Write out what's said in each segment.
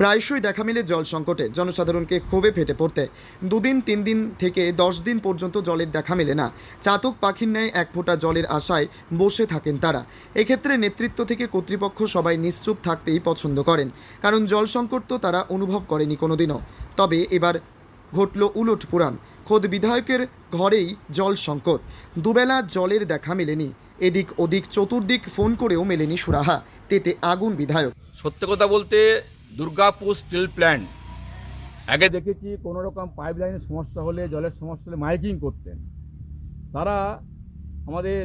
প্রায়শই দেখা মিলে জল সংকটে, জনসাধারণকে ক্ষোভে ফেটে পড়তে। দুদিন, তিন দিন থেকে দশ দিন পর্যন্ত জলের দেখা মেলে না। চাতক পাখির ন্যায় এক ফোঁটা জলের আশায় বসে থাকেন তারা। এক্ষেত্রে নেতৃত্ব থেকে কর্তৃপক্ষ সবাই নিশ্চুপ থাকতেই পছন্দ করেন, কারণ জল সংকট তো তারা অনুভব করেনি কোনোদিনও। তবে এবার ঘটল উলট পুরাণ। খোদ বিধায়কের ঘরেই জল সংকট। দুবেলা জলের দেখা মেলেনি। এদিক ওদিক চতুর্দিক ফোন করেও মেলেনি সুরাহা। তেতে আগুন বিধায়ক। সত্য কথা বলতে দুর্গাপুর স্টিল প্ল্যান্ট। আগে দেখেছি কোনো রকম পাইপ লাইনের সমস্যা হলে, জলের সমস্যা হলে মাইকিং করতেন। তারা আমাদের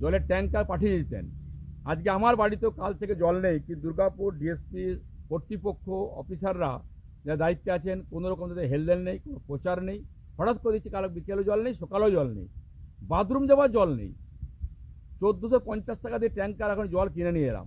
জলের ট্যাঙ্কার পাঠিয়ে দিতেন। আজকে আমার বাড়িতেও কাল থেকে জল নেই, কিন্তু দুর্গাপুর ডিএসপি কর্তৃপক্ষ অফিসাররা যারা দায়িত্বে আছেন কোনো রকম তাদের হেলদেল নেই, কোনো প্রচার নেই। হঠাৎ করে দিচ্ছি কাল বিকেলেও জল নেই, সকালেও জল নেই। বাথরুম যাওয়ার জল নেই। চোদ্দোশো পঞ্চাশ টাকা দিয়ে ট্যাঙ্কার এখন জল কিনে নিয়ে এলাম।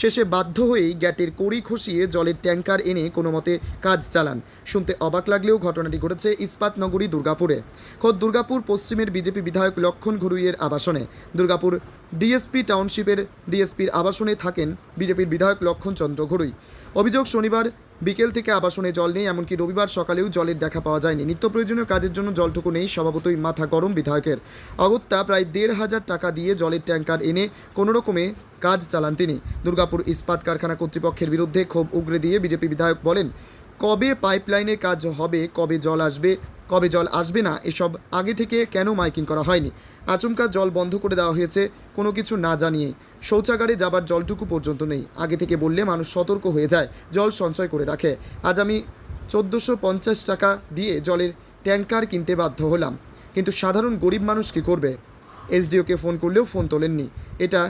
শেষে বাধ্য হয়েই গ্যাটের কড়ি খসিয়ে জলের ট্যাঙ্কার এনে কোনো মতে কাজ চালান। শুনতে অবাক লাগলেও ঘটনাটি ঘটেছে ইস্পাত নগরী দুর্গাপুরে। খোদ দুর্গাপুর পশ্চিমের বিজেপি বিধায়ক লক্ষণ ঘরুইয়ের আবাসনে। দুর্গাপুর ডিএসপি টাউনশিপের ডিএসপির আবাসনে থাকেন বিজেপির বিধায়ক লক্ষণ চন্দ্র ঘরুই। অভিযোগ শনিবার বিকেল থেকে আবাসনে জল নেই, এমনকি রবিবার সকালেও জলের দেখা পাওয়া যায়নি। নিত্য প্রয়োজনীয় কাজের জন্য জলটুকু নেই, স্বভাবতই মাথা গরম বিধায়কের। অগত্যা প্রায় দেড় হাজার টাকা দিয়ে জলের ট্যাঙ্কার এনে কোনো রকমে কাজ চালান তিনি। দুর্গাপুর ইস্পাত কারখানা কর্তৃপক্ষের বিরুদ্ধে ক্ষোভ উগরে দিয়ে বিজেপি বিধায়ক বলেন, কবে পাইপলাইনে কাজ হবে, কবে জল আসবে, কবে জল আসবে না, এসব আগে থেকে কেন মাইকিং করা হয়নি? আচমকা জল বন্ধ করে দেওয়া হয়েছে, কোনো কিছু না জানিয়ে শৌচাগারে যাবার জলটুকু পর্যন্ত নেই। আগে থেকে বললে মানুষ সতর্ক হয়ে যায়, জল সঞ্চয় করে রাখে। আজ আমি চোদ্দোশো পঞ্চাশ টাকা দিয়ে জলের ট্যাঙ্কার কিনতে বাধ্য হলাম। কিন্তু সাধারণ গরিব মানুষ কী করবে? এসডিওকে ফোন করলেও ফোন তোলেননি। এটা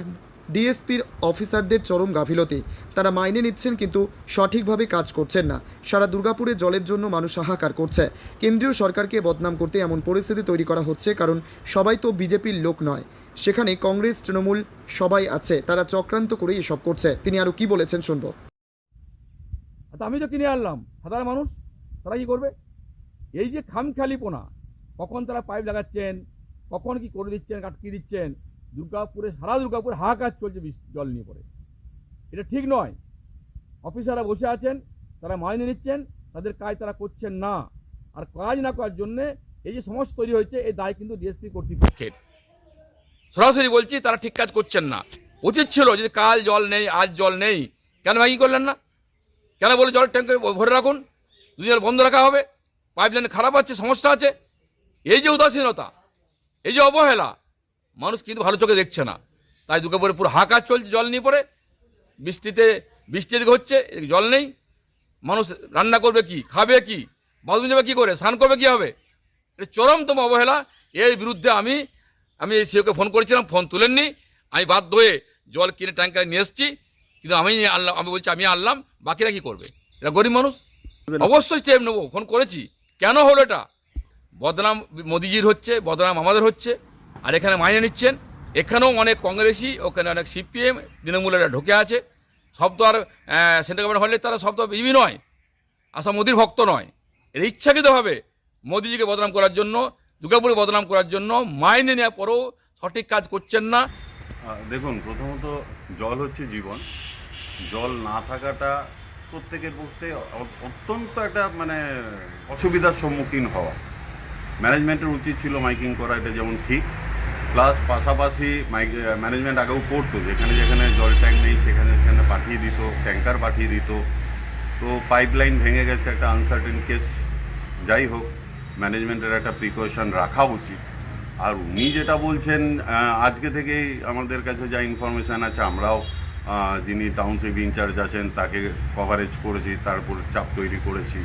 ডিএসপির অফিসারদের চরম গাফিলতি। তারা মাইনে নিচ্ছেন কিন্তু সঠিকভাবে কাজ করছেন না। সারা দুর্গাপুরে জলের জন্য মানুষ হাহাকার করছে। কেন্দ্রীয় সরকারকে বদনাম করতে এমন পরিস্থিতি তৈরি করা হচ্ছে কারণ সবাই তো বিজেপির লোক নয়। সেখানে কংগ্রেস, তৃণমূল সবাই আছে, তারা চক্রান্ত করেই এসব করছে। তিনি আরও কি বলেছেন শুনব। আচ্ছা আমি তো কিনে আনলাম। সাধারণ মানুষ, তারা কি করবে? এই যে খামখেয়ালিপনা কখন তারা পাইপ লাগাচ্ছেন, কখন কি করে দিচ্ছেন আটকে দিচ্ছেন, দুর্গাপুরে, সারা দুর্গাপুরে হাহাকার চলছে জল নিয়ে পড়ে। এটা ঠিক নয়। অফিসাররা বসে আছেন, তারা মাইনে নিচ্ছেন, তাদের কাজ তারা করছেন না। আর কাজ না করার জন্যে এই যে সমস্যা তৈরি হয়েছে, এই দায় কিন্তু ডিএসপি কর্তৃপক্ষের। সরাসরি বলছি, তারা ঠিক কাজ করছেন না। উচিত ছিল যদি কাল জল নেই, আজ জল নেই। কেন ম্যাগি করলেন না? কেন বলে জলের ট্যাঙ্কে ভরে রাখুন? জল বন্ধ রাখা হবে। পাইপ লাইন খারাপ আছে, সমস্যা আছে। এই যে উদাসীনতা, এই যে অবহেলা, মানুষ কিন্তু ভালো চোখে দেখছে না। তাই দুর্গাপুরে পুরো হাকার চলছে, জল নিয়ে পড়ে। বৃষ্টিতে, বৃষ্টি এদিকে হচ্ছে জল নেই। মানুষ রান্না করবে কি, খাবে কি, বাথরুম যাবে কী করে, স্নান করবে কী হবে? এটা চরমতম অবহেলা। এর বিরুদ্ধে আমি আমি এই সিওকে ফোন করেছিলাম, ফোন তুলেননি। আমি বাধ্য হয়ে জল কিনে ট্যাঙ্কারে নিয়ে এসেছি। কিন্তু আমি আনলাম আমি বলছি, আমি আনলাম, বাকিরা কী করবে? এটা গরিব মানুষ। অবশ্যই স্টেপ নেব, ফোন করেছি। কেন হলো এটা? বদনাম মোদিজির হচ্ছে, বদনাম আমাদের হচ্ছে। আর এখানে মাইনে নিচ্ছেন। এখানেও অনেক কংগ্রেসই, ওখানে অনেক সিপিএম, তৃণমূলেরা ঢুকে আছে। সব তো আর সেন্ট্রাল গভর্নমেন্ট হলে তারা সব তো বিবি নয়। আসা মোদির ভক্ত নয়। এর ইচ্ছাকৃতভাবে মোদিজিকে বদনাম করার জন্য দুর্গাপুরে বদনাম করার জন্য মাইনে নেওয়ার পরেও সঠিক কাজ করছেন না। দেখুন, প্রথমত জল হচ্ছে জীবন। জল না থাকাটা প্রত্যেকের পক্ষে অত্যন্ত একটা মানে অসুবিধার সম্মুখীন হওয়া। ম্যানেজমেন্টের উচিত ছিল মাইকিং করা, এটা যেমন ঠিক। প্লাস পাশাপাশি মাইক ম্যানেজমেন্ট আগেও করতো, যেখানে যেখানে জল ট্যাঙ্ক নেই, সেখানে সেখানে পাঠিয়ে দিত, ট্যাঙ্কার পাঠিয়ে দিত। তো পাইপ লাইন ভেঙে গেছে, একটা আনসার্টেন কেস যাই হোক ম্যানেজমেন্টের একটা প্রিকশন রাখা উচিত। আর উনি যেটা বলছেন আজকে থেকেই আমাদের কাছে যা ইনফরমেশান আছে, আমরাও যিনি টাউনশিপ ইনচার্জ আছেন, তাকে কভারেজ করেছি তারপর চাপ তৈরি করেছি।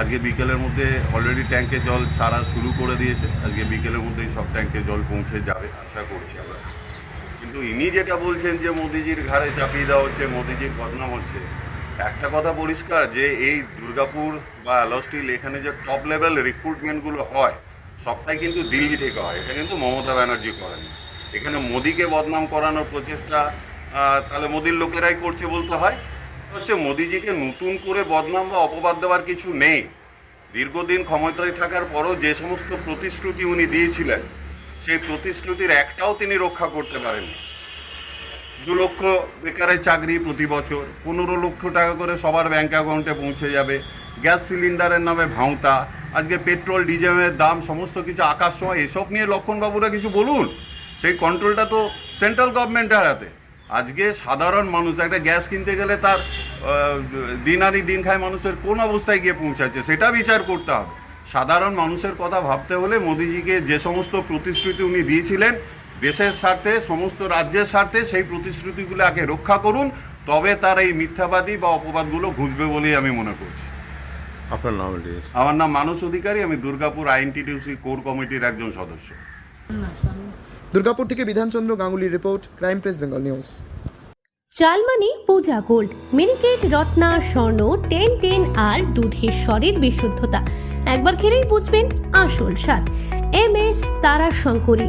আজকে বিকেলের মধ্যে অলরেডি ট্যাঙ্কে জল ছাড়া শুরু করে দিয়েছে। আজকে বিকেলের মধ্যেই সব ট্যাঙ্কে জল পৌঁছে যাবে, আশা করছি আমরা। কিন্তু ইনি যেটা বলছেন যে, মোদিজির ঘাড়ে চাপিয়ে দেওয়া হচ্ছে, মোদিজির বদনাম হচ্ছে একটা কথা পরিষ্কার যে এই দুর্গাপুর বা অ্যালস্টিল এখানে যে টপ লেভেল রিক্রুটমেন্টগুলো হয়, সবটাই কিন্তু দিল্লি থেকে হয়। এটা কিন্তু মমতা ব্যানার্জি করেন। এখানে মোদিকে বদনাম করানোর প্রচেষ্টা তাহলে মোদির লোকেরাই করছে বলতে হয়। হচ্ছে মোদিজিকে নতুন করে বদনাম বা অপবাদ দেওয়ার কিছু নেই। দীর্ঘদিন ক্ষমতায় থাকার পরও যে সমস্ত প্রতিশ্রুতি উনি দিয়েছিলেন, সেই প্রতিশ্রুতির একটাও তিনি রক্ষা করতে পারেননি। দু লক্ষ বেকারের চাকরি প্রতি বছর, পনেরো লক্ষ টাকা করে সবার ব্যাঙ্ক অ্যাকাউন্টে পৌঁছে যাবে, গ্যাস সিলিন্ডারের নামে ভাঁওতা, আজকে পেট্রোল, ডিজেলের দাম, সমস্ত কিছু আকাশ সময় এসব নিয়ে লক্ষণবাবুরা কিছু বলুন। সেই কন্ট্রোলটা তো সেন্ট্রাল গভর্নমেন্টের হাতে। আজকে সাধারণ মানুষ, একটা গ্যাস কিনতে গেলে তার দিন আনি দিন খায় মানুষের, কোন অবস্থায় গিয়ে পৌঁছাচ্ছে, সেটা বিচার করতে হবে। সাধারণ মানুষের কথা ভাবতে হলে মোদিজিকে যে সমস্ত প্রতিশ্রুতি উনি দিয়েছিলেন দেশের স্বার্থে সমস্ত রাজ্যের স্বার্থে সেই প্রতিশ্রুতিগুলো আগে রক্ষা করুন তবে তার এই মিথ্যাবাদী বা অপবাদগুলো ঘুষবে বলেই আমি মনে করছি। আপনার নাম আমার নাম মানস অধিকারী আমি দুর্গাপুর আইএনটিটিউসি কোর কমিটির একজন সদস্য। দুর্গাপুর থেকে Bidhanchandra গাঙ্গুলির report crime press Bengal news. চালমানি Puja gold miniket Ratna Swarna ten ten আর দুধের স্বরের বিশুদ্ধতা। একবার খেলেই বুঝবেন আসল স্বাদ। এম এস তারা শঙ্করী